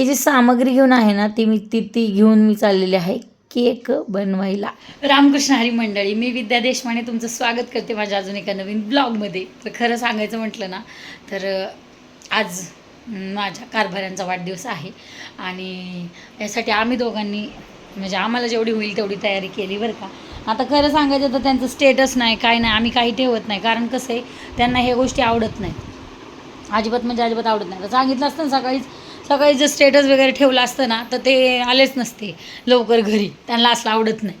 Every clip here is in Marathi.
ही जी सामग्री घेऊन आहे ना ती मी ती ती घेऊन मी चाललेली आहे. केक बनवायला. रामकृष्ण हरी मंडळी मी विद्या देशमाने तुमचं स्वागत करते माझ्या अजून एका नवीन ब्लॉगमध्ये. तर खरं सांगायचं म्हटलं ना तर आज माझ्या कारभाऱ्यांचा वाढदिवस आहे. आणि यासाठी आम्ही दोघांनी म्हणजे आम्हाला जेवढी होईल तेवढी तयारी केली बरं का. आता खरं सांगायचं तर त्यांचं स्टेटस नाही काय नाही आम्ही काही ठेवत नाही. कारण कसं आहे त्यांना ह्या गोष्टी आवडत नाहीत. अजिबात म्हणजे अजिबात आवडत नाही. तर सांगितलं असतं ना सकाळीच सकाळी जर स्टेटस वगैरे ठेवलं असतं ना तर ते आलेच नसते लवकर घरी. त्यांना असलं आवडत नाही.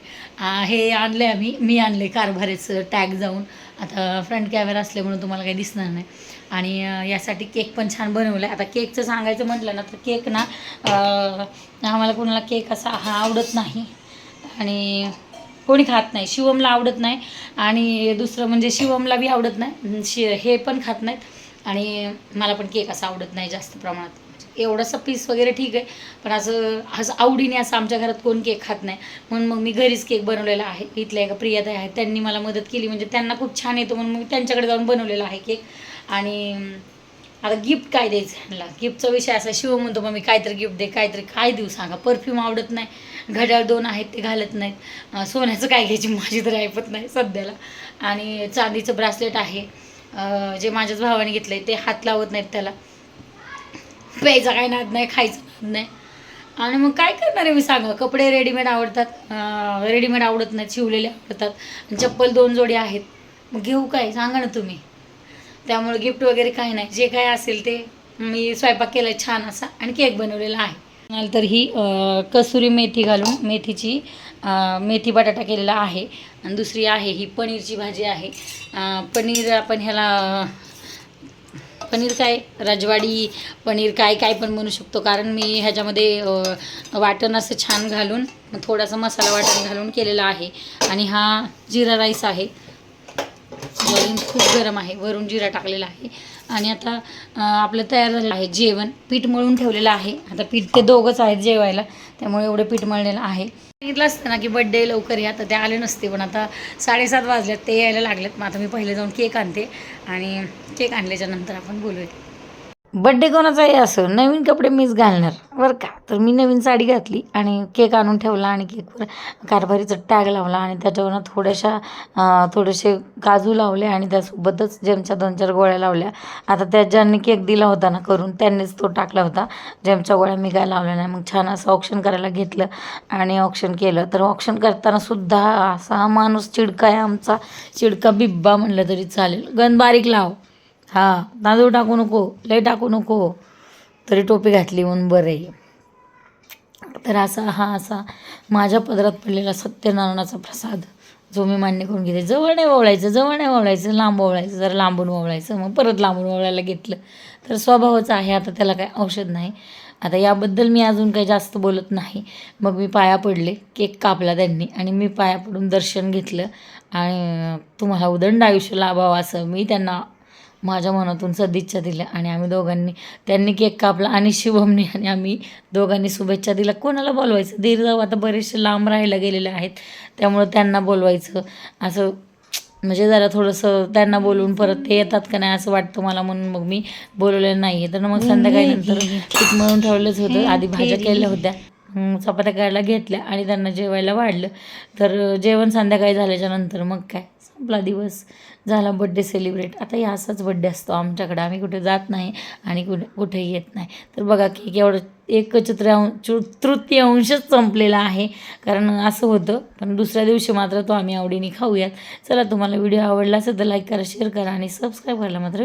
हे आणलं आहे आम्ही मी आणले कारभारेचं टॅग जाऊन. आता फ्रंट कॅमेरा असल्यामुळे तुम्हाला काही दिसणार नाही. आणि यासाठी केक पण छान बनवला आहे आता केकचं सांगायचं म्हटलं ना तर केक ना आम्हाला कोणाला केक असा हा आवडत नाही. आणि कोणी खात नाही. शिवमला आवडत नाही. आणि दुसरं म्हणजे शिवमला बी आवडत नाही. शि हे पण खात नाहीत. आणि मला पण केक असा आवडत नाही जास्त प्रमाणात. एवढंसं पीस वगैरे ठीक आहे. पण असं असं आवडीने असं आमच्या घरात कोण केक खात नाही. म्हणून मग मी घरीच केक बनवलेला आहे. इथल्या एका प्रियाताई आहेत. त्यांनी मला मदत केली. म्हणजे त्यांना खूप छान येतो म्हणून मी त्यांच्याकडे जाऊन बनवलेला आहे केक. आणि आता गिफ्ट काय द्यायचं ह्यांना? गिफ्टचा विषय असा शिव म्हणतो मग मी काहीतरी गिफ्ट दे काहीतरी काय देऊ सांगा. परफ्यूम आवडत नाही. घड्याळ दोन आहेत ते घालत नाहीत. सोन्याचं काय घ्यायची माझी तर ऐपत नाही सध्याला. आणि चांदीचं ब्रासलेट आहे. जे माझ्याच भावाने घेतलं आहे ते हात लावत नाहीत त्याला. प्यायचा काय नाद नाही खायचं नाद नाही. आणि मग काय करणार आहे मी सांगा कपडे रेडीमेड आवडतात रेडीमेड आवडत नाहीत शिवलेले आवडतात. चप्पल दोन जोडी आहेत. मग घेऊ काय? सांगा ना तुम्ही. त्यामुळे गिफ्ट वगैरे काही नाही. जे काय असेल ते मी स्वयंपाक केला छान असा आणि केक बनवलेला आहे. तर ही कसुरी मेथी घालून मेथीची मेथी बटाटा केलेला आहे. आणि दुसरी आहे ही पनीरची भाजी आहे. पनीर आपण ह्याला पनीर काय राजवाडी पनीर काय काय पण बनवू शकतो. कारण मी ह्याच्यामध्ये वाटण असं छान घालून थोडासा मसाला वाटण घालून केलेला आहे. आणि हा जिरा राईस आहे. वरून खूप गरम आहे. वरून जिरा टाकलेला आहे. आणि आता आपलं तयार झालेलं आहे जेवण. पीठ मळून ठेवलेलं आहे. आता पीठ ते दोघंच आहेत जेवायला. त्यामुळे एवढं पीठ मळलेलं आहे. सांगितलं असतं ना की बड्डे लवकर या तर ते आले नसते पण आता साडेसात वाजल्यात ते यायला लागलेत. मग आता मी पहिले जाऊन केक आणते आणि केक आणल्याच्यानंतर आपण बोलूया. बड्डे कोणाचाही असो? नवीन कपडे मीच घालणार. बरं का? तर मी नवीन साडी घातली आणि केक आणून ठेवला आणि केकवर कारभारीचा टॅग लावला आणि त्याच्यावरनं थोड्याशा थोडेसे काजू लावले आणि त्यासोबतच जेमच्या दोन चार गोळ्या लावल्या. आता त्या ज्यांनी केक दिला होता ना करून त्यांनीच तो टाकला होता. जेमच्या गोळ्या मी काय लावल्या नाही. मग छान असं ऑप्शन करायला घेतलं आणि ऑप्शन केलं. तर ऑप्शन करताना सुद्धा असा माणूस चिडका आहे आमचा. चिडका बिब्बा म्हणलं तरी चालेल. गण बारीक लाव. हां तांदूळ टाकू नको लय टाकू नको. तरी टोपी घातली म्हणून बरं आहे. तर असा हा असा माझ्या पदरात पडलेला सत्यनारायणाचा प्रसाद जो मी मान्य करून घेते. जवळ नाही ओवळायचं जवळ नाही ओवळायचं लांब ओवळायचं जर लांबून ओवळायचं मग परत लांबून ओवळायला घेतलं. तर स्वभावच आहे आता त्याला काय औषध नाही. आता याबद्दल मी अजून काही जास्त बोलत नाही. मग मी पाया पडले केक कापला त्यांनी आणि मी पाया पडून दर्शन घेतलं. आणि तुम्हाला उदंड आयुष्य लाभावं असं मी त्यांना माझ्या मनातून सदिच्छा दिल्या आणि आम्ही दोघांनी त्यांनी केक कापला आणि शिवमने आणि आम्ही दोघांनी शुभेच्छा दिल्या. कोणाला बोलवायचं? दीर जाऊ आता बरेचसे लांब राहायला गेलेले आहेत त्यामुळं त्यांना बोलवायचं. असं म्हणजे जरा थोडंसं त्यांना बोलवून परत ते येतात का नाही असं वाटतं मला म्हणून मग मी बोलवलेलं नाही आहे तर मग संध्याकाळी नंतर पीठ मळून ठेवलेच होतं. आधी भाज्या केल्या होत्या. चपात्या करायला घेतल्या आणि त्यांना जेवायला वाढलं. तर जेवण संध्याकाळी झाल्याच्यानंतर मग काय? आपला दिवस झाला बड्डे सेलिब्रेट आता या असाच बड्डे असतो आमच्याकडे. आम्ही कुठे जात नाही आणि कुठे कुठेही येत नाही. तर बघा केक एवढं एक तृतीय तृतीयांशच संपलेला आहे. कारण असं होतं. पण दुसऱ्या दिवशी मात्र तो आम्ही आवडीने खाऊयात. चला तुम्हाला व्हिडिओ आवडला असेल तर लाईक करा शेअर करा आणि सबस्क्राईब करायला मात्र